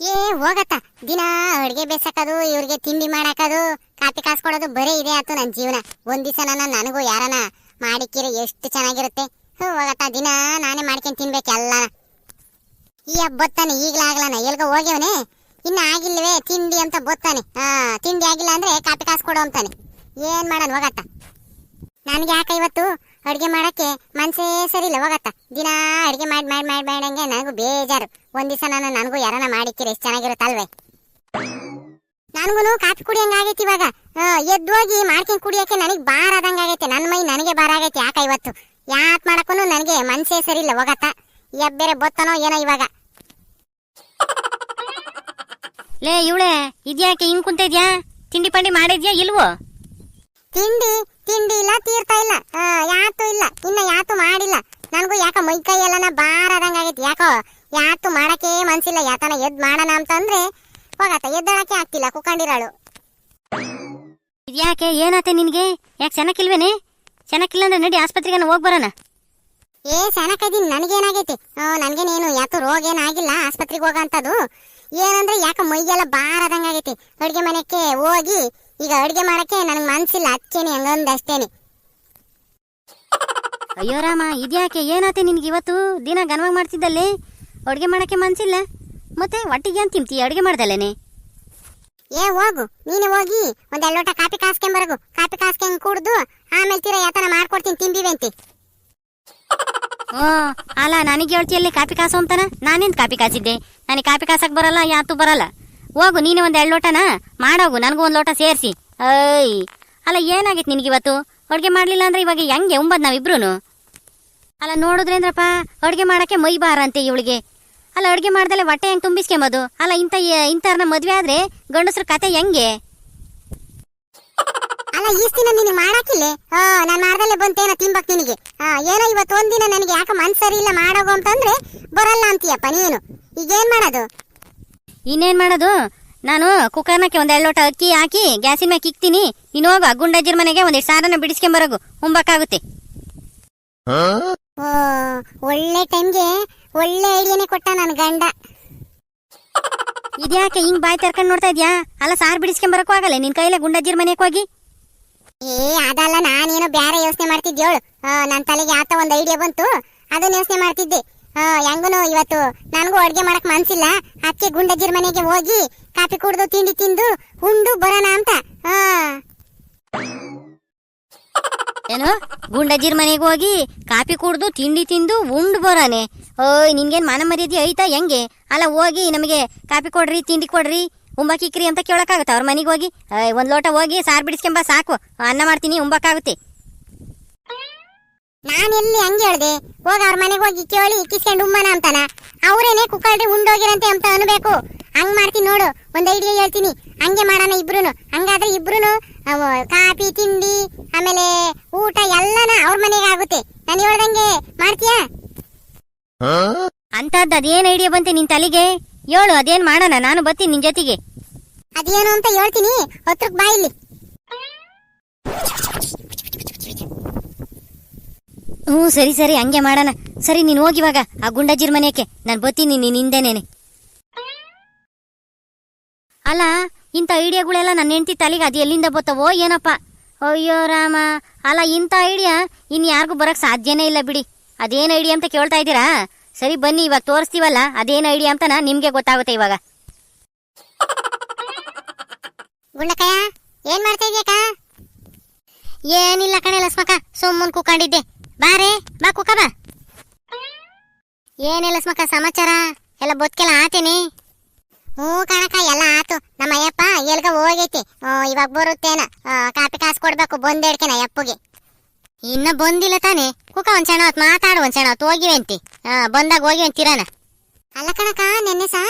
ಏ, ಹೋಗತ್ತ. ದಿನ ಅಡ್ಗೆ ಬೇಸಕದು ಇವ್ರಿಗೆ ತಿಂಡಿ ಮಾಡಾಕದು, ಕಾಪಿ ಕಾಸು ಕೊಡೋದು ಬರೀ ಇದೆ ಆತು ನನ್ನ ಜೀವನ. ಒಂದ್ ದಿವಸ ನನ್ನ ನನಗೂ ಯಾರನ ಮಾಡಿಕ್ಕಿರ ಎಷ್ಟು ಚೆನ್ನಾಗಿರುತ್ತೆ. ಹ್ಞೂ, ಹೋಗತ್ತ. ದಿನ ನಾನೇ ಮಾಡ್ಕೊಂಡ್ ತಿನ್ಬೇಕು ಎಲ್ಲ ಈ ಬತ್ತಾನೆ ಈಗ್ಲಾಗ್ಲಾನ ಎಲ್ಗ ಹೋಗ್ಯವನೆ. ಇನ್ನ ಆಗಿಲ್ಲವೇ ತಿಂಡಿ ಅಂತ ಬತ್ತಾನೆ. ಹಾ, ತಿಂಡಿ ಆಗಿಲ್ಲ ಅಂದ್ರೆ ಕಾಪಿ ಕಾಸು ಕೊಡು ಅಂತಾನೆ. ಏನ್ ಮಾಡನ್, ಹೋಗತ್ತ. ನನಗೆ ಯಾಕೆ ಇವತ್ತು ಅಡ್ಗೆ ಮಾಡಕ್ಕೆ ಮನ್ಸೇ ಸರಿ ಇಲ್ಲ ಹೋಗತ್ತ. ದಿನ ಅಡ್ಗೆ ಮಾಡಿ ಮಾಡಿ ಮಾಡಿ ಮಾಡಂಗೆ ನನಗೂ ಬೇಜಾರು. ಒಂದ್ ದಿವಸ ನಾನು ನನಗೂ ಯಾರನ ಮಾಡಿಕ್ಕಿರಿ ಎಷ್ಟು ಚೆನ್ನಾಗಿರುತ್ತಲ್ವೇ? ನನಗೂ ಕಾಫಿ ಕುಡಿಯಂಗ ಆಗೈತಿ ಇವಾಗ. ಎದ್ದೋಗಿ ಮಾಡ್ಕೊಂಡ್ ಕುಡಿಯಕ್ಕೆ ನನಗೆ ಬಾರ್ ಆದಂಗ ಆಗೈತೆ. ನನ್ನ ಮೈ ನನಗೆ ಬಾರ ಆಗೈತೆ ಯಾಕ ಇವತ್ತು? ಯಾತ್ ಮಾಡಕ್ಕೂ ನನಗೆ ಮನ್ಸೇ ಸರಿ ಇಲ್ಲ ಹೋಗತ್ತ? ಬೇರೆ ಬತ್ತನೋ ಏನೋ ಇವಾಗ. ಲೇ ಇವಳೆ ಇದ್ಯಾಕೆ ಹಿಂಗ್ ಕುಂತಿದ್ಯಾ? ತಿಂಡಿ ಪಂಡಿ ಮಾಡಿದ್ಯಾ ಇಲ್ವೋ? ತಿಂಡಿ ತಿಂಡಿ ಇಲ್ಲ ತೀರ್ತಾ ಇಲ್ಲ. ಯಾತು ಇಲ್ಲ. ಇನ್ನ ಯಾತು ಮಾಡಿಲ್ಲ. ನನಗೂ ಯಾಕೋ ಮೈ ಕೈ ಎಲ್ಲನ ಬಾರ್ ಆದಂಗ ಆಗೈತಿ? ಯಾಕೋ? ಯಾತು ಮಾಡಕ್ಕೆ ಮನ್ಸಿಲ್ಲ ಯಾತನ ಎದ್ ಮಾಡೋಣ ಅಂತಂದ್ರೆ ಹೋಗತ್ತ. ಎದ್ದಳಕ್ಕೆ ಆಗ್ತಿಲ್ಲ ಕುಕ್ಕಂಡಿರಾಳು. ಇದ್ಯಾಕೆ? ಏನಾತೆ ನಿನ್ಗೆ? ಯಾಕೆ ಚೆನ್ನಾಗಿಲ್ವೇನೆ ಚೆನ್ನಾಗಿಲ್ಲ ಅಂದ್ರೆ ನಡಿ ಆಸ್ಪತ್ರೆಗೆ ಹೋಗಿ ಬರೋಣ. ಏ ಸೆನಕದೀನಿ ನನಗೇನಾಗೈತಿ? ನನ್ಗೇನೇನು ಯಾತು ರೋಗ ಏನಾಗಿಲ್ಲ ಆಸ್ಪತ್ರೆಗೆ ಹೋಗಂತದು ಏನಂದ್ರೆ ಯಾಕೆ ಮೈಗೆಲ್ಲ ಬಾರದಂಗಾಗೈತಿ ಮನೆಕ್ಕೆ ಮನೆಗೆ ಹೋಗಿ ಈಗ ಅಡುಗೆ ಮಾಡಕ್ಕೆ ನನಗೆ ಮನ್ಸಿಲ್ಲ ಅಚ್ಚೇನಿ ಹಂಗಂದು ಅಷ್ಟೇನಿ. ಅಯ್ಯೋ ರಾಮ ಇದ್ಯಾಕೆ? ಏನಾತೆ ನಿನ್ಗೆ ಇವತ್ತು? ದಿನ ಗನವಾಗಿ ಮಾಡ್ತಿದ್ದಲ್ಲಿ? ಅಡುಗೆ ಮಾಡೋಕ್ಕೆ ಮನಸ್ಸಿಲ್ಲ ಮತ್ತೆ ಒಟ್ಟಿಗೆ ಏನು ತಿಂತಿ ಅಡುಗೆ ಮಾಡ್ದಲ್ಲೇನೆ? ಏ ಹೋಗು. ನೀನು ಹೋಗಿ ಒಂದು ಎರಡು ಲೋಟ ಕಾಪಿ ಕಾಸ್ಕೊಂಬರಗು ಕಾಫಿ ಕಾಸ್ಕೊಂಡ್ ಕುಡ್ದು ಆಮೇಲೆ ತೀರ ಯಾತನ ಮಾಡ್ಕೊಡ್ತೀನಿ ತಿಂದಿವೆಂತಿ. ಓ ಅಲ್ಲ ನನಗೆ ಹೇಳ್ತಿಯಲ್ಲಿ ಕಾಪಿ ಕಾಸು ಅಂತಾನ? ನಾನೇನು ಕಾಫಿ ಕಾಸಿದ್ದೆ? ನನಗೆ ಕಾಪಿ ಕಾಸಕ್ಕೆ ಬರಲ್ಲ ಯಾತು ಬರಲ್ಲ. ಹೋಗು ನೀನು ಒಂದು ಎರಡು ಲೋಟನ ಮಾಡೋಗು ನನಗೂ ಒಂದ್ ಲೋಟ ಸೇರಿಸಿ. ಐ ಅಲ್ಲ ಏನಾಗಿತ್ತು ನಿನಗಿವತ್ತು? ಅಡುಗೆ ಮಾಡಲಿಲ್ಲ ಅಂದ್ರೆ ಇವಾಗ ಹೆಂಗೆ? ಉಂಬದ್ ನಾವಿಬ್ರು ಅಲ್ಲ ನೋಡಿದ್ರೇಂದ್ರಪ್ಪ ಅಡುಗೆ ಮಾಡಕ್ಕೆ ಮೈ ಬಾರ ಅಂತೆ ಇವಳಿಗೆ. ಅಲ್ಲ ಅಡುಗೆ ಮಾಡ್ದಲೆ ಹೊಟ್ಟೆ ಹೆಂಗ್ ತುಂಬಿಸ್ಕೊಂಬೋದು ಅಲ್ಲ ಇಂಥ ಇಂಥವ್ರನ್ನ ಮದ್ವೆ ಆದ್ರೆ ಗಂಡಸ್ರ ಕತೆ ಹೆಂಗೆ? ಅಲ್ಲ ಈ ದಿನ ನಿನಗೆ ಮಾಡಾಕಿಲ್ಲ? ಆ ನಾನು ಮಾಡ್ದಲ್ಲೇ ಬಂತೇನ ತಿನ್ಬಕ್ ನಿನಗೆ? ಹಾ ಏನೋ ಇವತ್ತು ಒಂದಿನ ನನಗೆ ಯಾಕೆ ಮನ್ಸು ಸರಿ ಇಲ್ಲ ಮಾಡೋಗು ಅಂತಂದ್ರೆ ಬರಲ್ಲ ಅಂತೀಯಪ್ಪ ನೀನು. ಈಗೇನ್ ಮಾಡೋದು? ಇನ್ನೇನ್ ಮಾಡೋದು? ನಾನು ಕುಕ್ಕರ್ನಕ್ಕೆ ಒಂದ್ ಎರಡು ಲೋಟ ಅಕ್ಕಿ ಹಾಕಿ ಗ್ಯಾಸಿನ ಮೇಲೆ ಇಕ್ತೀನಿ ನೀನು ಹೋಗು ಆ ಗುಂಡಜ್ಜಿರ ಮನೆಗೆ ಒಂದಿಷ್ಟು ಸಾರನ್ನ ಬಿಡಿಸ್ಕೊಂಬರೋಗು. ಉಂಬಕ್ಕಾಗುತ್ತೆ ಒಳ್ಳೆ ಟೈಮ್ಗೆ ಒಳ್ಳೆ ಐಡಿಯಾನೇ ಕೊಟ್ಟ ನನ್ನ ಗಂಡ. ಇದ್ಯಾಕೆ ಹಿಂಗ್ ಬಾಯ್ ತೆರ್ಕೊಂಡ್ ನೋಡ್ತಾ ಇದ್ಯಾ? ಅಲ್ಲ ಸಾರ್ ಬಿಡಿಸ್ಕೊಂಬರಕ್ಕೂ ಆಗಲ್ಲ, ನಿನ್ ಕೈಲೇ ಗುಂಡಜ್ಜಿರ್ ಮನೆಗೆ ಹೋಗಿ. ಏ, ಅದಲ್ಲ, ನಾನೇನೋ ಬೇರೆ ಯೋಚನೆ ಮಾಡ್ತಿದ್ಯೋಳ್. ನನ್ನ ತಲೆಗೆ ಆತ ಒಂದ್ ಐಡಿಯಾ ಬಂತು ಅದನ್ನ ಯೋಚನೆ ಮಾಡ್ತಿದ್ದೆ. ಹೆಂಗನು ಇವತ್ತು, ನನಗೂ ಅಡ್ಗೆ ಮಾಡಕ್ ಮನ್ಸಿಲ್ಲ. ಅದಕ್ಕೆ ಗುಂಡಜ್ಜಿರ್ ಮನೆಗೆ ಹೋಗಿ, ಕಾಫಿ ಕುಡ್ದು, ತಿಂಡಿ ತಿಂದು, ಉಂಡು ಬರೋಣ ಅಂತ. ಆ. ಏನು? ಗುಂಡಜ್ಜಿರ್ ಮನೆಗೆ ಹೋಗಿ ಕಾಫಿ ಕುಡ್ದು, ತಿಂಡಿ ತಿಂದು, ಉಂಡು ಬರೋನೆ. ಓಯ್, ನಿನ್ಗೇನು ಮಾನ ಮರ್ಯಾದೆ ಐತಾ? ಹೆಂಗೆ? ಅಲ್ಲ, ಹೋಗಿ ನಮಗೆ ಕಾಫಿ ಕೊಡ್ರಿ, ತಿಂಡಿ ಕೊಡ್ರಿ ಉಂಬಾಕಿಕ್ರಿ ಅಂತ ಕೇಳೋಕ್ಕಾಗುತ್ತೆ? ಅವ್ರ ಮನೆಗೆ ಹೋಗಿ ಒಂದ್ ಲೋಟ ಹೋಗಿ ಸಾರ್ ಬಿಡಿಸ್ಕೊಂಬ ಸಾಕು. ಅನ್ನ ಮಾಡ್ತೀನಿ, ಉಂಬಕ್ಕಾಗುತ್ತೆ. ನಾನು ಎಲ್ಲಿ ಹಂಗೆ ಹೇಳ್ದೆ? ಹೋಗಿ ಅವ್ರ ಮನೆಗೆ ಹೋಗಿ ಕೇಳಿ ಇಕ್ಕಿಸ್ಕೊಂಡು ಉಮ್ಮನ ಅಂತಾನ? ಅವರೇನೆ ಕುಕ್ಕಳ್ರಿ ಉಂಡೋಗಿರಂತೆ ಅಂತ ಅನ್ಬೇಕು. ಹಂಗ್ ಮಾಡ್ತೀನಿ ನೋಡು ಒಂದ್ ಐಡಿಯಾ ಹೇಳ್ತೀನಿ. ಹಂಗೆ ಮಾಡೋಣ ಇಬ್ರುನು. ಹಂಗಾದ್ರೆ ಇಬ್ರುನು ಕಾಫಿ ತಿಂಡಿ ಆಮೇಲೆ ಊಟ ಎಲ್ಲನ ಅವ್ರ ಮನೆಗೆ ಆಗುತ್ತೆ. ನಾನು ಹೇಳ್ದಂಗೆ ಮಾಡ್ತೀಯಾ? ಅಂತದ್ ಅದೇನ್ ಐಡಿಯಾ ಬಂತೆ ನಿನ್ ತಲೆಗೆ? ಹೇಳು ಅದೇನ್ ಮಾಡೋಣ? ನಾನು ಬರ್ತೀನಿ ನಿನ್ ಜೊತೆಗೆ. ಅದೇನು ಅಂತ ಹೇಳ್ತೀನಿ. ಹೊತ್ತಕ್ ಬಾ ಇಲ್ಲಿ. ಹ್ಞೂ ಸರಿ ಸರಿ ಹಂಗೆ ಮಾಡೋಣ. ಸರಿ ನೀನು ಹೋಗಿವಾಗ ಆ ಗುಂಡಾಜಿರ್ ಮನೆಯಕ್ಕೆ ನಾನು ಬರ್ತೀನಿ ನೀನ್ ಹಿಂದೆನೇನೆ. ಅಲ್ಲ ಇಂಥ ಐಡಿಯಾಗಳೆಲ್ಲ ನನ್ನ ಹೆಂಡತಿ ತಲೆಗೆ ಅದು ಎಲ್ಲಿಂದ ಬರ್ತವೋ ಏನಪ್ಪ? ಅಯ್ಯೋ ರಾಮ ಅಲ್ಲ ಇಂಥ ಐಡಿಯಾ ಇನ್ನು ಯಾರಿಗೂ ಬರೋಕ್ಕೆ ಸಾಧ್ಯನೇ ಇಲ್ಲ ಬಿಡಿ. ಅದೇನು ಐಡಿಯಾ ಅಂತ ಕೇಳ್ತಾ ಇದ್ದೀರಾ? ಸರಿ ಬನ್ನಿ ಇವಾಗ ತೋರಿಸ್ತೀವಲ್ಲ ಅದೇನು ಐಡಿಯಾ ಅಂತ ನಿಮಗೆ ಗೊತ್ತಾಗುತ್ತೆ ಇವಾಗ. ಗುಂಡಕಯ್ಯ ಏನ್ ಮಾಡ್ತಾ ಇದೆಯಕ್ಕ ಏನಿಲ್ಲ ಕಣೆ ಲಸ್ಮಕ ಸುಮ್ಮನ್ ಕುಕೊಂಡಿದ್ದೆ. ಬಾರೆ ಬಾ ಕುಕ ಬಾ. ಏನೇ ಲಸ್ಮಕ್ಕ ಸಮಾಚಾರ? ಎಲ್ಲ ಬದುಕೆಲ್ಲ ಆತೇನೆ. ಹ್ಞೂ ಕಣಕ ಎಲ್ಲ ಆತು. ನಮ್ಮ ಅಯ್ಯಪ್ಪ ಎಲ್ಗ ಹೋಗೈತಿ. ಇವಾಗ ಬರುತ್ತೇನ. ಕಾಪಿ ಕಾಸು ಕೊಡ್ಬೇಕು ಬಂದೇಡ್ಕೇನ ಅಪ್ಪಗೆ ಇನ್ನ ಬಂದಿಲ್ಲ ತಾನೆ. ಕುಕ್ಕ ಒಂದ್ ಸಣ್ಣ ಮಾತಾಡು ಒಂದ್ ಸಣ್ಣ ಹೊತ್ತು ಹೋಗಿವೆ ಬಂದಾಗ ಹೋಗಿ ಅಂತಿರಾನ ಅಲ್ಲ ಕಣಕ ನೆನ್ನೆ ಸಾ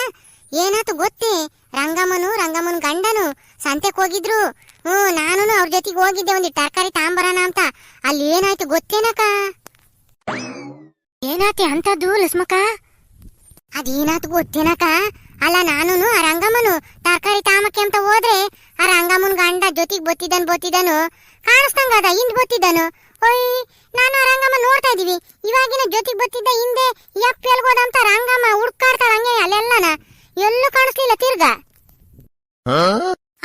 ಏನಾತು ಗೊತ್ತೇ? ರಂಗಮ್ಮನು, ರಂಗಮ್ಮನ ಗಂಡನು ಸಂತೆಗೆ ಹೋಗಿದ್ರು. ಹ್ಞೂ ನಾನು ಅವ್ರ ಜೊತೆಗೆ ಹೋಗಿದ್ದೆ ಒಂದು ತರಕಾರಿ ತಾಂಬರಣ ಅಂತ. ಅಲ್ಲಿ ಏನಾಯ್ತು ಗೊತ್ತೇನಕ ಏನಾತಿ ಅಂತದ್ದು ಲಸ್ಮಕ್ಕ? ಅದೇನಾತು ಗೊತ್ತೇನಕ ಅಲ್ಲ ನಾನು ಆ ರಂಗಮ್ಮನು ತರಕಾರಿ ತಾಮಕ್ಕೆ ಅಂತ ಹೋದ್ರೆ ಆ ರಂಗಮ್ಮನ ಗಂಡ ಜೊತೆಗೆ ಬತ್ತಿದನ್ ಬತ್ತಿದನು. ಕಾಣಿಸ್ದಂಗ ಅದ ಹಿಂದ್ ಬತ್ತಿದನು. ಓಯ್ ನಾನು ಆ ರಂಗಮ್ಮ ನೋಡ್ತಾ ಇದೀವಿ ಇವಾಗಿನ ಜೊತೆಗೆ ಬತ್ತಿದ್ದ ಹಿಂದೆ ಯಪ್ಪ ಎಲ್ಗೋದ ಅಂತ ರಂಗಮ್ಮ ಹುಡ್ಕಾಡ್ತಾಳ ಹಂಗೆ ಅಲ್ಲೆಲ್ಲನ. ಎಲ್ಲೂ ಕಾಣಿಸ್ಲಿಲ್ಲ ತಿರ್ಗ.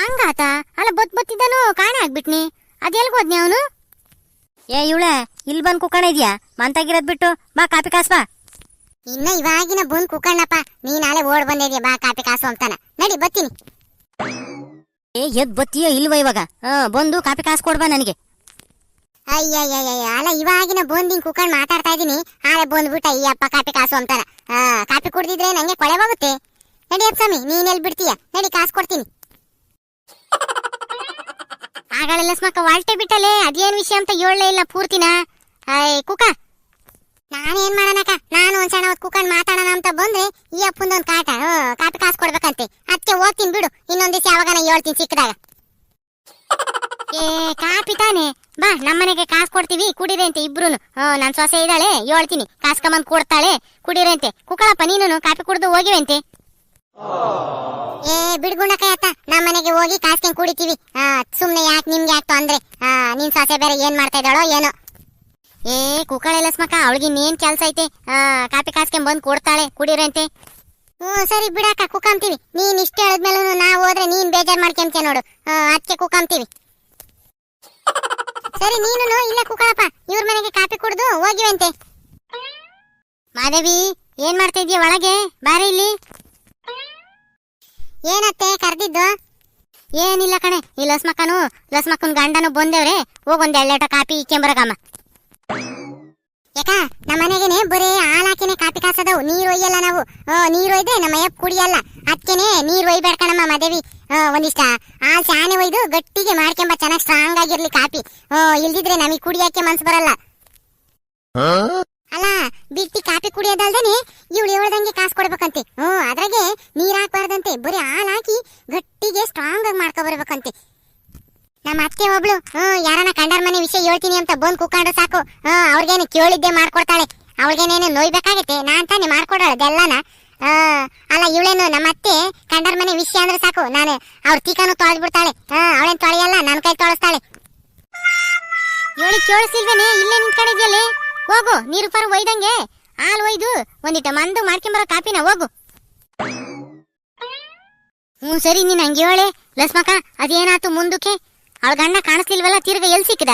ಹಂಗಾತ? ಅಲ್ಲ ಬತ್ ಬತ್ತಿದ್ದಾನು ಕಾಣೆ ಆಗ್ಬಿಟ್ನಿ. ಅದೆಲ್ಗೋದ್ನಿ ಅವನು? ಏ ಇವಳೆ ಇಲ್ಲಿ ಬಂದ್ ಕುಕ್ಕಣ ಇದೆಯಾ? ಮಂತಾಗಿರೋದ್ ಬಿಟ್ಟು ಬಾ ಕಾಪಿ ಕಾಸ್ ಬಾ. ಇನ್ನ ಇವಾಗಿನ ಬಂದ್ ಕುಕಣ್ಣಪ್ಪ ನೀ ನಾಳೆ ಓಡ್ ಬಂದಿದ್ಯಾ ಬಾ ಕಾಪಿ ಕಾಸು ಅಂತಾನ. ನಡಿ ಬತ್ತೀನಿ ಏ ಎದ್ ಬತ್ತೀಯ ಇಲ್ವ ಇವಾಗ? ಹಾ ಬಂದು ಕಾಪಿ ಕಾಸ್ ಕೊಡ್ಬಾ ನನಗೆ. ಅಯ್ಯಯ್ಯಯ್ಯ ಅಲ್ಲ ಇವಾಗಿನ ಬಂದ್ ಕುಕಣ್ ಮಾತಾಡ್ತಾ ಇದೀನಿ ಆಳೆ ಬಂದ್ಬಿಟ್ಟ ಈ ಅಪ್ಪ ಕಾಪಿ ಕಾಸು ಅಂತಾನ. ಆ ಕಾಪಿ ಕುಡ್ದಿದ್ರೆ ನಂಗೆ ಕೊಳೆ ಹೋಗುತ್ತೆ. ನಡಿ ಸ್ವಾಮಿ ನೀನ್ ಎಲ್ ಬಿಡ್ತೀಯ? ನಡಿ ಕಾಸು ಕೊಡ್ತೀನಿ. ಆಗಳೆಲ್ಲ ಸ್ಮಕ್ಕ ವಾಲ್ಟೆ ಬಿಟ್ಟಲೆ ಅದೇನ್ ವಿಷಯ ಅಂತ ಹೇಳಲೇ ಇಲ್ಲ ಪೂರ್ತಿನ. ಅಯ್ ಕುಕ ನಾನೇನ್ ಮಾಡೋಣಕ್ಕ ನಾನು ಒಂದ್ ಸಣ್ಣ ಹೊತ್ತು ಕುಕ್ಕಂಡ್ ಮಾತಾಡೋಣ ಅಂತ ಬಂದ್ರೆ ಈ ಅಪ್ಪಂದೊಂದ್ ಕಾಟ. ಕಾಟ ಕಾಸು ಕೊಡ್ಬೇಕಂತೆ. ಅದಕ್ಕೆ ಹೋಗ್ತೀನಿ ಬಿಡು. ಇನ್ನೊಂದ್ ದಿವಸ ಯಾವಾಗನ ಹೇಳ್ತೀನಿ ಸಿಕ್ಕದಾಗ ಏ ಕಾಪಿ ತಾನೆ. ಬಾ ನಮ್ಮನೆಗೆ ಕಾಸು ಕೊಡ್ತೀವಿ ಕುಡಿರಂತೆ ಇಬ್ರುನು. ಇಬ್ರು ನನ್ ಸೊಸೆ ಇದ್ದಾಳೆ ಹೇಳ್ತೀನಿ. ಕಾಸ್ಕೊಂಬಂದ್ ಕೊಡ್ತಾಳೆ ಕುಡಿರಂತೆ. ಕುಕ್ಕಳಪ್ಪ ನೀನು ಕಾಪಿ ಕುಡಿದು ಹೋಗಿವಂತೆ. ಏ ಬಿಡ್ಗುಂಡಕ ಅತ್ತ. ನಮ್ಮನೆಗೆ ಹೋಗಿ ಕಾಸ್ಕೊಂಡ್ ಕುಡಿತೀವಿ. ಸುಮ್ನೆ ಯಾಕೆ ನಿಮ್ಗೆ ಯಾಕೆ ಅಂದ್ರೆ ನಿನ್ ಸೊಸೆ ಬೇರೆ ಏನ್ ಮಾಡ್ತಾ ಇದ್ದಾಳೋ ಏನೋ. ಏ ಕುಕ್ಕಳೆಲ್ಲ ಸ್ಮಕ ಅವಳಿಗೆ ಇನ್ನೇನ್ ಕೆಲ್ಸ ಐತೆ? ಕಾಪಿ ಕಾಸ್ಕೊಂಡ್ ಬಂದ್ ಕೊಡ್ತಾಳೆ ಕುಡಿರಂತೆ. ಹ್ಞೂ, ಸರಿ ಬಿಡಕ್ಕ ಕುಕ್ಕಂತೀವಿ ನೀನ್ ಇಷ್ಟ ಹೇಳಿದ್ಮೇಲೂ ನಾವು ಹೋದ್ರೆ ನೀನ್ ಬೇಜಾರ್ ಮಾಡ್ಕೊಂತೀಯ ನೋಡು. ಅದಕ್ಕೆ ಕುಕ್ಕಂತೀವಿ ಸರಿ ನೀನು ಇಲ್ಲೇ ಕುಕ್ಕಳಪ್ಪ ಇವ್ರ ಮನೆಗೆ ಕಾಫಿ ಕುಡ್ದು ಹೋಗಿವಂತೆ. ಮಾದೇವಿ, ಏನ್ ಮಾಡ್ತಾ ಇದೀಯ ಒಳಗೆ? ಬಾರಿ ಇಲ್ಲಿ. ಏನತ್ತೆ, ಕರ್ದಿದ್ದು? ಏನಿಲ್ಲ ಕಣೆ, ಈ ಲಸ್ಮಕ್ಕನು, ಲಸ್ಮಕ್ಕನ ಗಂಡನು ಬಂದೇವ್ರೆ. ಹೋಗ್ ಎಳ್ಳೆಟ ಕಾಪಿ ಇಕ್ಕೆಂಬರಗಮ್ಮ ಯಾಕ? ನಮ್ಮ ಮನೆಗೆನೆ ಬರೀ ಹಾಲ್ ಹಾಕಿನೇ ಕಾಪಿ ಕಾಸದವು. ನೀರು ಒಯ್ಯಲ್ಲ ನಾವು. ನೀರು ಒಯ್ದೆ ನಮ್ಮ ಅಯ್ಯಪ್ಪ ಕುಡಿಯಲ್ಲ. ಅದಕ್ಕೆನೆ ನೀರು ಒಯ್ಬೇಡ ಕಣಮ್ಮ ಮಾದೇವಿ. ಆ, ಒಂದಿಷ್ಟ. ಹಾಲ್ ಶಾನೆ ಒಯ್ದು ಗಟ್ಟಿಗೆ ಮಾಡ್ಕೊಂಬ ಚೆನ್ನಾಗಿ ಸ್ಟ್ರಾಂಗ್ ಆಗಿರ್ಲಿ ಕಾಪಿ. ಆ, ಇಲ್ದಿದ್ರೆ ನಮಗೆ ಕುಡಿಯಕ್ಕೆ ಮನ್ಸು ಬರಲ್ಲ. ಅಲ್ಲ ಬಿಟ್ಟಿ ಕಾಪಿ ಕುಡಿಯೋದಲ್ದೇನೆ ಇವಳು ಹೇಳ್ದಂಗೆ ಕಾಸು ಕೊಡ್ಬೇಕಂತೆ. ಹ್ಞೂ ಅದ್ರಾಗೆ ನೀರು ಹಾಕ್ಬಾರ್ದಂತೆ. ಬರೀ ಹಾಲ್ ಹಾಕಿ ಗಟ್ಟಿಗೆ ಸ್ಟ್ರಾಂಗ್ ಆಗಿ ಮಾಡ್ಕೊ ಬರ್ಬೇಕಂತೆ. ನಮ್ಮ ಅತ್ತೆ ಒಬ್ಳು ಹ್ಮ್ ಯಾರನ್ನ ಕಂಡರ್ ಮನೆ ವಿಷಯ ಹೇಳ್ತೀನಿ ಅಂತ ಬಂದ್ ಕುಕ್ಕೊಂಡ್ರೆ ಸಾಕು. ಹ್ಮ್ ಅವ್ರಿಗೇನು ಕೇಳಿದ್ದೆ ಮಾಡ್ಕೊಡ್ತಾಳೆ. ಅವಳಿಗೇನೇನು ನೋಯ್ಬೇಕಾಗತ್ತೆ ನಾನ್ ತಾನೇ ಮಾಡ್ಕೊಡೋಳು ಅದೆಲ್ಲನ? ಆ, ಅಲ್ಲ ಇವಳೇನು ನಮ್ಮ ಅತ್ತೆ ಕಂಡರ್ ಮನೆ ವಿಷಯ ಅಂದ್ರೆ ಸಾಕು. ನಾನು ಅವ್ರ ತೀಕನು ತೊಳೆದ್ ಬಿಡ್ತಾಳೆ ಅವಳೇನ್ ತೊಳೆಯಲ್ಲ ನನ್ ಕೈ ತೊಳಸ್ತಾಳೆ. ಹೇಳಿ ಕೇಳಿಸಿಲ್ವೇನೆ ಇಲ್ಲೇ ನಿಂತ್ಕೊಂಡಿದ್ಯಲ್ಲಿ? ಹೋಗು ನೀರು ಪರ ಒಯ್ದಂಗೆ. ಹಾಲು ಒಯ್ದು ಒಂದಿಟ ಮಂದು ಮಾಡ್ಕೊಂಬರೋ ಕಾಪಿನ ಹೋಗು. ಹ್ಞೂ ಸರಿ ನೀನು ಹಂಗೆ ಹೇಳೆ. ಲಸ್ಮಕ ಅದೇನಾತು ಮುಂದಕ್ಕೆ? ಅವಳ ಗಂಡ ಕಾಣಿಸ್ತಿಲ್ವಲ್ಲ ತಿರ್ಗ ಎಲ್ಲಿ ಸಿಕ್ಕದ?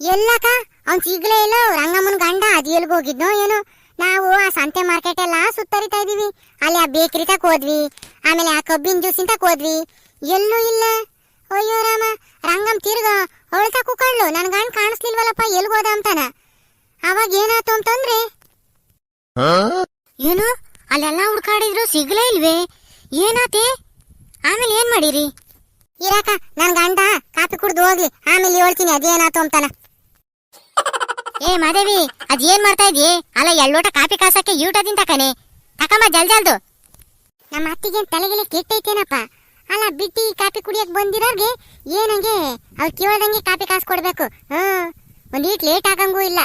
ಎಲ್ಲಕ್ಕ ಅವ್ನ್ ಸಿಗ್ಲೇ ಇಲ್ಲ ರಂಗಮ್ಮನ ಗಂಡ ಅದು ಎಲ್ಗ್ ಹೋಗಿದ್ನೋ ಏನೋ. ನಾವು ಆ ಸಂತೆ ಮಾರ್ಕೆಟ್ ಎಲ್ಲ ಸುತ್ತರಿತಾ ಇದೀವಿ ಅಲ್ಲಿ ಆ ಬೇಕರಿ ತಕ ಹೋದ್ವಿ ಆಮೇಲೆ ಆ ಕಬ್ಬಿನ ಜ್ಯೂಸಿನ ತಕ ಹೋದ್ವಿ. ಎಲ್ಲೂ ಇಲ್ಲ. ಅಯ್ಯೋ ರಾಮ ರಂಗಮ್ ತಿರ್ಗ ಅವಳ ಕುಕ್ಕಳ್ಳು ನನ್ ಗಂಡ ಕಾಣಿಸ್ಲಿಲ್ವಲ್ಲಪ್ಪ ಎಲ್ಗೋದ ಅಂತಾನ. ಅವಾಗ ಏನಾಯ್ತು ಅಂತಂದ್ರೆ ಏನು? ಅಲ್ಲೆಲ್ಲ ಹುಡ್ಕಾಡಿದ್ರು ಸಿಗ್ಲೇ ಇಲ್ವೇ? ಏನಾತೆ? ಆಮೇಲೆ ಏನ್ ಮಾಡಿರಿ? ಇರಾಕ ನನ್ ಗಂಡ ಕಾಪಿ ಕುಡ್ದು ಹೋಗ್ಲಿ. ಆಮೇಲೆ ಹೇಳ್ತೀನಿ ಅದೇನಾತು ಅಂತಾನ. ಏ ಮಾದೇವಿ ಅದೇನ್ ಮಾಡ್ತಾ ಇದ್ದಿ? ಅಲ್ಲ ಎಳ್ಳೋಟ ಕಾಫಿ ಕಾಸಕ್ಕೆ ಯೂಟ ತಿಂತಕನೆ ತಕಮ್ಮ ಜಲ್ ಜಲ್ದು. ನಮ್ಮ ಅತ್ತಿಗೆ ತಲೆಗೆಲೆ ಕೆಟ್ಟೈತೇನಪ್ಪ. ಅಲ್ಲ ಬಿಟ್ಟಿ ಕಾಫಿ ಕುಡಿಯಕ್ ಬಂದಿರೋರ್ಗೆ ಏನಂಗೆ ಅವ್ರು ಕೇಳ್ದಂಗೆ ಕಾಫಿ ಕಾಸು ಕೊಡ್ಬೇಕು. ಹ್ಮ್ ಒಂದ್ ಈಟ್ ಲೇಟ್ ಆಗಂಗೂ ಇಲ್ಲ.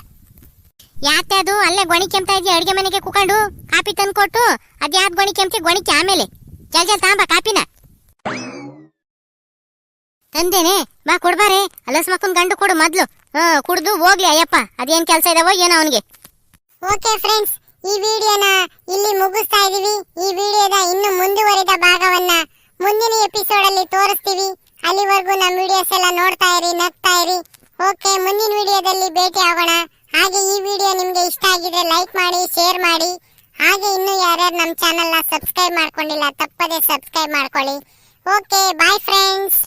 ಯಾಕೆ ಅದು? ಅಲ್ಲೇ ಗೊಣಿ ಕೆಮ್ತಾ ಇದ್ದಿ ಅಡಿಗೆ ಮನೆಗೆ ಕುಕೊಂಡು ಕಾಪಿ ತಂದ್ಕೊಟ್ಟು ಅದ್ಯಾವ್ದು ಗೊಣಿ ಕೆಮ್ತಿ ಗೊಣಿಕೆ ಆಮೇಲೆ. ಜಲ್ ಜಲ್ ತಾಂಬ ಕಾಪಿನ ತಂದೇನೆ ಬಾ ಕೊಡ್ಬಾರೆ ಅಲಸ್ಮಕ್ಕನ್ ಗಂಡು ಕೊಡು ಮೊದ್ಲು. ಹಾ, ಕುಡ್ದು ಹೋಗ್ಲಿ ಅಯ್ಯಪ್ಪ. ಅದೇನ್ ಕೆಲಸ ಇದಾವೋ ಏನೋ ಅವನಿಗೆ. ಓಕೆ ಫ್ರೆಂಡ್ಸ್, ಈ ವಿಡಿಯೋನ ಇಲ್ಲಿ ಮುಗಿಸ್ತಾ ಇದೀವಿ. ಈ ವಿಡಿಯೋದ ಇನ್ನು ಮುಂದುವರಿದ ಭಾಗವನ್ನ ಮುಂದಿನ ಎಪಿಸೋಡ್ ಅಲ್ಲಿ ತೋರಿಸ್ತೀವಿ. ಅಲ್ಲಿವರೆಗೂ ನಮ್ಮ ವಿಡಿಯೋಸ್ ಎಲ್ಲ ನೋಡ್ತಾ ಇರಿ, ನಗ್ತಾ ಇರಿ. ಓಕೆ, ಮುಂದಿನ ವಿಡಿಯೋದಲ್ಲಿ ಭೇಟಿ ಆಗೋಣ. ಹಾಗೆ ಈ ವಿಡಿಯೋ ನಿಮ್ಗೆ ಇಷ್ಟ ಆಗಿದ್ರೆ ಲೈಕ್ ಮಾಡಿ, ಶೇರ್ ಮಾಡಿ. ಹಾಗೆ ಇನ್ನು ಯಾರ್ಯಾರು ನಮ್ಮ ಚಾನೆಲ್ನ ಸಬ್ಸ್ಕ್ರೈಬ್ ಮಾಡ್ಕೊಂಡಿಲ್ಲ, ತಪ್ಪದೇ ಸಬ್ಸ್ಕ್ರೈಬ್ ಮಾಡ್ಕೊಳ್ಳಿ. Okay, bye friends.